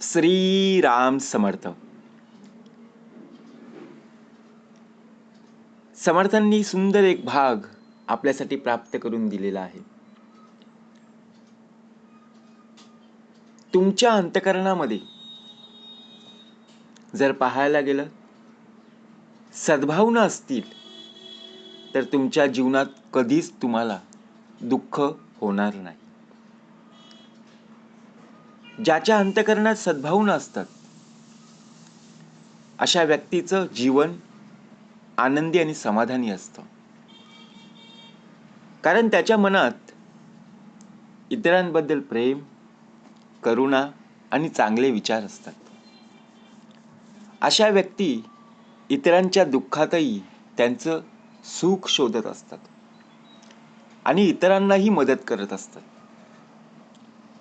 श्रीराम समर्थ. समर्थांनी सुंदर एक भाग आपल्यासाठी प्राप्त करून दिलेला आहे. तुमच्या अंतकरणामध्ये जर पाहायला गेलं सद्भावना असतील तर तुमच्या जीवनात कधीच तुम्हाला दुःख होणार नाही. ज्याच्या अंतकरणात सद्भावना असतात अशा व्यक्तीचं जीवन आनंदी आणि समाधानी असतं. कारण त्याच्या मनात इतरांबद्दल प्रेम करुणा आणि चांगले विचार असतात. अशा व्यक्ती इतरांच्या दुःखातही त्यांचं सुख शोधत असतात आणि इतरांनाही मदत करत असतात.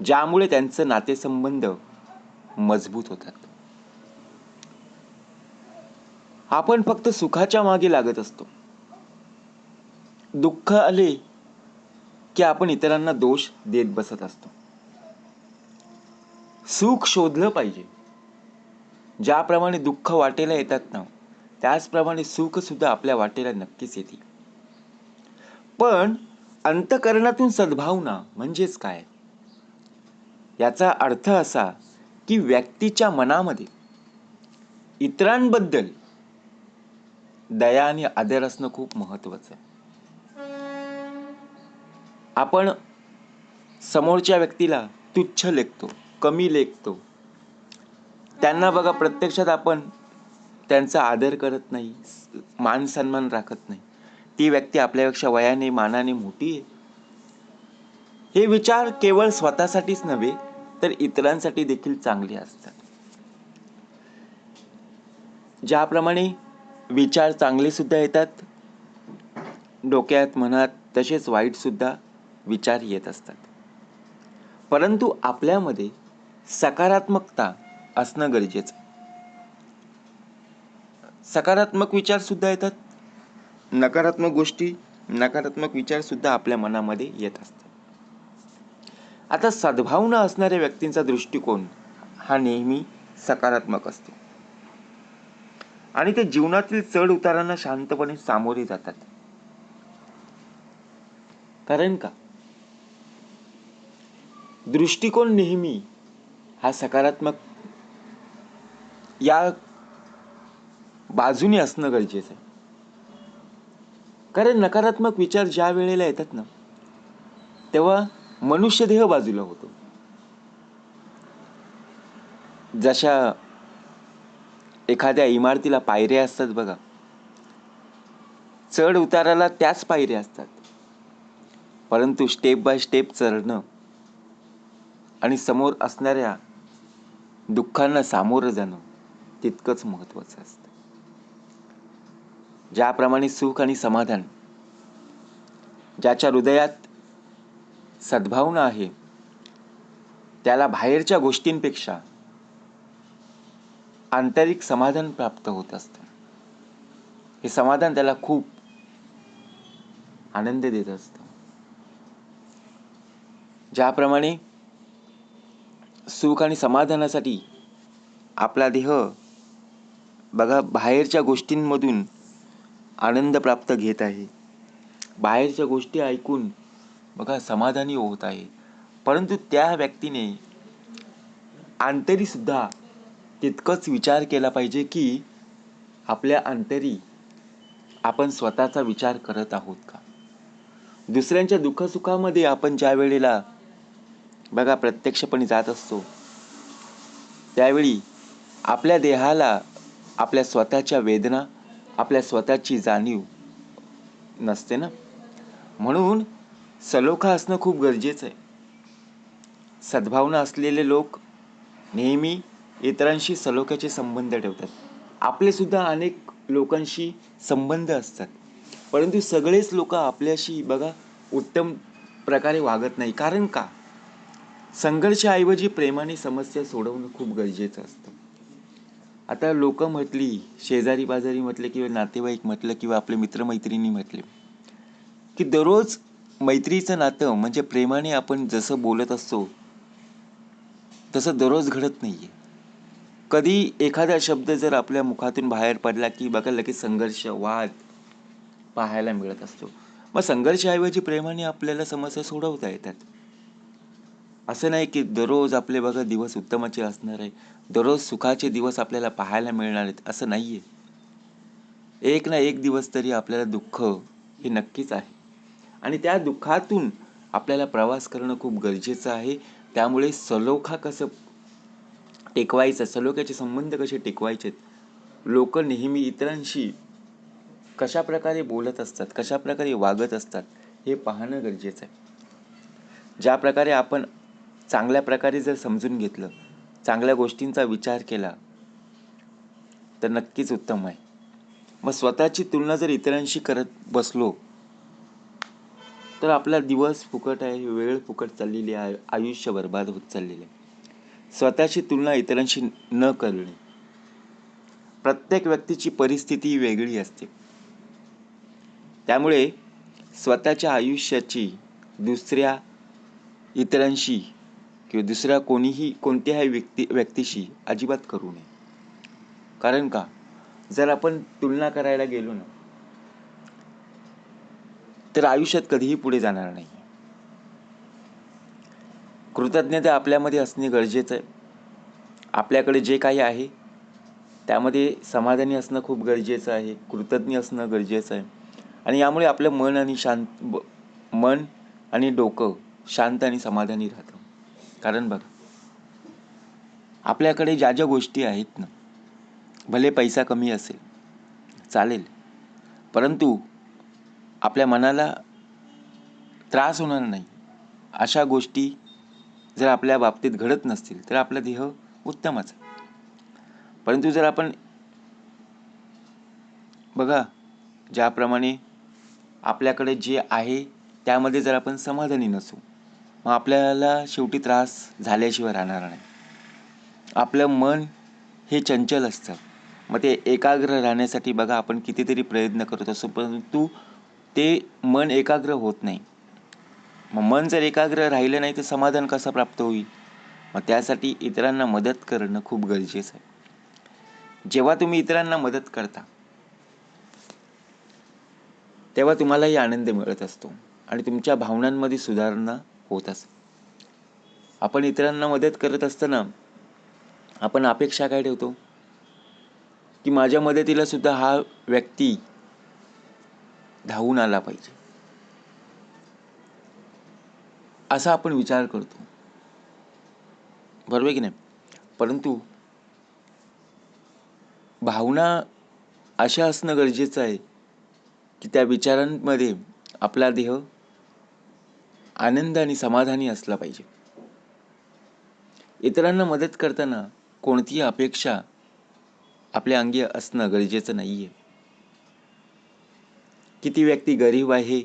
ज्यामुळे त्यांचं नातेसंबंध मजबूत होतात. आपण फक्त सुखाच्या मागे लागत असतो. दुःख आले की आपण इतरांना दोष देत बसत असतो. सुख शोधलं पाहिजे. ज्याप्रमाणे दुःख वाटेला येतात ना त्याचप्रमाणे सुख सुद्धा आपल्या वाटेला नक्कीच येते. पण अंतकरणातून सद्भावना म्हणजेच काय? याचा अर्थ असा की व्यक्तीच्या मनामध्ये इतरांबद्दल दया आणि आदर असणं खूप महत्वाचं आहे. आपण समोरच्या व्यक्तीला तुच्छ लेखतो कमी लेखतो. त्यांना बघा प्रत्यक्षात आपण त्यांचा आदर करत नाही मान सन्मान राखत नाही. ती व्यक्ती आपल्यापेक्षा वयाने मानाने मोठी आहे. हे विचार केवळ स्वतःसाठीच नव्हे तर इतरांसाठी देखील चांगले असतात. ज्याप्रमाणे विचार चांगले सुद्धा येतात डोक्यात मनात तसेच वाईट सुद्धा विचार येत असतात. परंतु आपल्यामध्ये सकारात्मकता असणं गरजेचं सकारात्मक विचार सुद्धा येतात नकारात्मक गोष्टी नकारात्मक विचार सुद्धा आपल्या मनामध्ये येत असतात. आता सद्भावना असणाऱ्या व्यक्तींचा दृष्टिकोन हा नेहमी सकारात्मक असतो. आणि ते जीवनातील चढ उतारांना शांतपणे सामोरे जातात. कारण का? दृष्टिकोन नेहमी हा सकारात्मक या बाजूने असणं गरजेचं आहे. कारण नकारात्मक विचार ज्या वेळेला येतात ना तेव्हा मनुष्यदेह बाजूला होतो. जशा एखाद्या इमारतीला पायऱ्या असतात बघा. चढ उताराला त्याच पायऱ्या असतात. परंतु स्टेप बाय स्टेप चढणं आणि समोर असणाऱ्या दुःखांना सामोरं जाणं तितकंच महत्वाचं असतं. ज्याप्रमाणे सुख आणि समाधान ज्याच्या हृदयात सद्भावना आहे. त्याला बाहेरच्या गोष्टींपेक्षा आंतरिक समाधान प्राप्त होत असतं. हे समाधान त्याला खूप आनंद देत असतं. ज्याप्रमाणे सुख आणि समाधानासाठी आपला देह बघा बाहेरच्या गोष्टींमधून आनंद प्राप्त घेत आहे. बाहेरच्या गोष्टी ऐकून बघा समाधानी होत आहे. परंतु त्या व्यक्तीने आंतरी सुद्धा तितकंच विचार केला पाहिजे की आपल्या अंतरी आपण स्वतःचा विचार करत आहोत का? दुसऱ्यांच्या दुःखसुखामध्ये आपण ज्या वेळेला बघा प्रत्यक्षपणे जात असतो त्यावेळी आपल्या देहाला आपल्या स्वतःच्या वेदना आपल्या स्वतःची जाणीव नसते ना? म्हणून सलोखा असणं खूप गरजेचं आहे. सद्भावना असलेले लोक नेहमी इतरांशी सलोख्याचे संबंध ठेवतात. आपलेसुद्धा अनेक लोकांशी संबंध असतात. परंतु सगळेच लोक आपल्याशी बघा उत्तम प्रकारे वागत नाही. कारण का? संघर्षाऐवजी प्रेमाने समस्या सोडवणं खूप गरजेचं असतं. आता लोक म्हटली शेजारी बाजारी म्हटले किंवा नातेवाईक म्हटलं किंवा आपले मित्रमैत्रिणी म्हटले की दररोज मैत्रीचं नातं म्हणजे प्रेमाने आपण जसं बोलत असतो तसं दररोज घडत नाही आहे कधी एखादा शब्द जर आपल्या मुखातून बाहेर पडला की बघा लगेच संघर्ष वाद पाहायला मिळत असतो. मग संघर्षाऐवजी प्रेमाने आपल्याला समस्या सोडवता येतात. असं नाही की दररोज आपले बघा दिवस उत्तमाचे असणार आहे दररोज सुखाचे दिवस आपल्याला पाहायला मिळणार आहेत असं नाही आहे एक ना एक दिवस तरी आपल्याला दुःख हे नक्कीच आहे. आणि त्या दुःखातून आपल्याला प्रवास करणं खूप गरजेचं आहे. त्यामुळे सलोखा कसं टेकवायचं सलोख्याचे संबंध कसे टिकवायचे लोक नेहमी इतरांशी कशा प्रकारे बोलत असतात कशा प्रकारे वागत असतात हे पाहणं गरजेचं आहे. ज्या प्रकारे आपण चांगल्या प्रकारे जर समजून घेतलं चांगल्या गोष्टींचा विचार केला तर नक्कीच उत्तम आहे. मग स्वतःची तुलना जर इतरांशी करत बसलो तर आपला दिवस फुकट आहे वेळ फुकट चाललेली आहे आयुष्य बर्बाद होत चाललेलं आहे. स्वतःची तुलना इतरांशी न करणे. प्रत्येक व्यक्तीची परिस्थिती वेगळी असते. त्यामुळे स्वतःच्या आयुष्याची दुसऱ्या इतरांशी किंवा दुसऱ्या कोणीही कोणत्याही व्यक्ती व्यक्तीशी अजिबात करू नये. कारण का? जर आपण तुलना करायला गेलो ना तर आयुष्यात कधीही पुढे जाणार नाही. कृतज्ञता आपल्यामध्ये असणे गरजेचं आहे. आपल्याकडे जे काही आहे त्यामध्ये समाधानी असणं खूप गरजेचं आहे कृतज्ञ असणं गरजेचं आहे. आणि यामुळे आपलं मन आणि शांत मन आणि डोकं शांत आणि समाधानी राहतं. कारण बघा आपल्याकडे ज्या ज्या गोष्टी आहेत ना भले पैसा कमी असेल चालेल परंतु आपल्या मनाला त्रास होणार नाही. अशा गोष्टी जर आपल्या बाबतीत घडत नसतील तर आपला देह उत्तमच परंतु जर आपण बघा ज्याप्रमाणे आपल्याकडे जे आहे त्यामध्ये जर आपण समाधानी नसू मग आपल्याला शेवटी त्रास झाल्याशिवाय राहणार नाही. आपलं मन हे चंचल असतं. मग ते एकाग्र राहण्यासाठी बघा आपण कितीतरी प्रयत्न करत असतो परंतु ते मन एकाग्र होत नाही. मग मन जर एकाग्र राहिलं नाही तर समाधान कसं प्राप्त होईल? मग त्यासाठी इतरांना मदत करणं खूप गरजेचं आहे. जेव्हा तुम्ही इतरांना मदत करता तेव्हा तुम्हालाही आनंद मिळत असतो आणि तुमच्या भावनांमध्ये सुधारणा होत असते. आपण इतरांना मदत करत असताना आपण अपेक्षा काय ठेवतो? की माझ्या मदतीला सुद्धा हा व्यक्ती धावून आला पाहिजे. असा आपण विचार करतो. बरोबर की नाही? परंतु भावना अशा असणं गरजेचं आहे की त्या विचारांमध्ये आपला देह आनंद आणि समाधानी असला पाहिजे. इतरांना मदत करताना कोणतीही अपेक्षा आपल्या अंगी असणं गरजेचं नाही आहे किती व्यक्ती गरीब आहे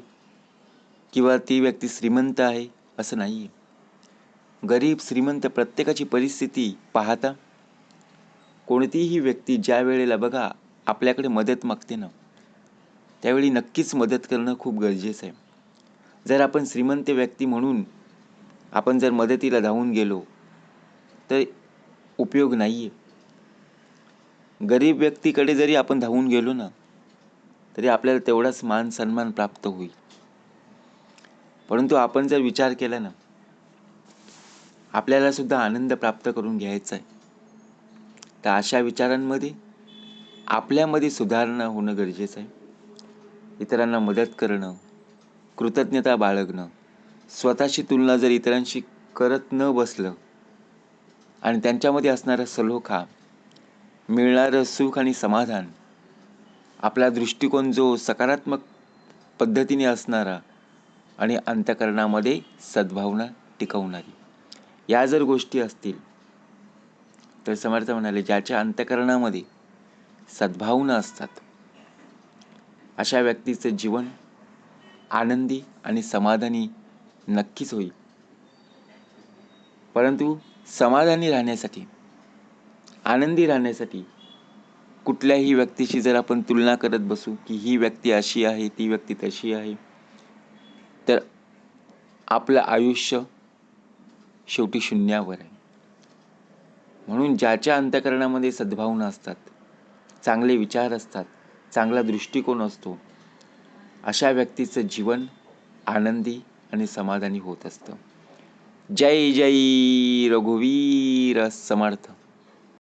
किंवा ती व्यक्ती श्रीमंत आहे असं नाही आहे गरीब श्रीमंत प्रत्येकाची परिस्थिती पाहता कोणतीही व्यक्ती ज्या वेळेला बघा आपल्याकडे मदत मागते ना त्यावेळी नक्कीच मदत करणं खूप गरजेचं आहे. जर आपण श्रीमंत व्यक्ती म्हणून आपण जर मदतीला धावून गेलो तर उपयोग नाही आहे गरीब व्यक्तीकडे जरी आपण धावून गेलो ना तरी आपल्याला तेवढाच मान सन्मान प्राप्त होईल. परंतु आपण जर विचार केला ना आपल्याला सुद्धा आनंद प्राप्त करून घ्यायचा आहे. तर अशा विचारांमध्ये आपल्यामध्ये सुधारणा होणं गरजेचं आहे. इतरांना मदत करणं कृतज्ञता बाळगणं स्वतःशी तुलना जर इतरांशी करत न बसलं आणि त्यांच्यामध्ये असणारा सलोखा मिळणारं सुख आणि समाधान आपला दृष्टिकोन जो सकारात्मक पद्धतीने असणारा आणि अंतकरणामध्ये सद्भावना टिकवणारी. या जर गोष्टी असतील तर समर्थ म्हणाले ज्याच्या अंतकरणामध्ये सद्भावना असतात अशा व्यक्तीचं जीवन आनंदी आणि समाधानी नक्कीच होईल. परंतु समाधानी राहण्यासाठी आनंदी राहण्यासाठी कुठल्याही व्यक्तीशी जर आपण तुलना करत बसू की ही व्यक्ती अशी आहे ती व्यक्ती तशी आहे तर आपलं आयुष्य शेवटी शून्यावर आहे. म्हणून ज्याच्या अंतकरणामध्ये सद्भावना असतात चांगले विचार असतात चांगला दृष्टिकोन असतो अशा व्यक्तीचं जीवन आनंदी आणि समाधानी होत असतं. जय जय रघुवीर समर्थ.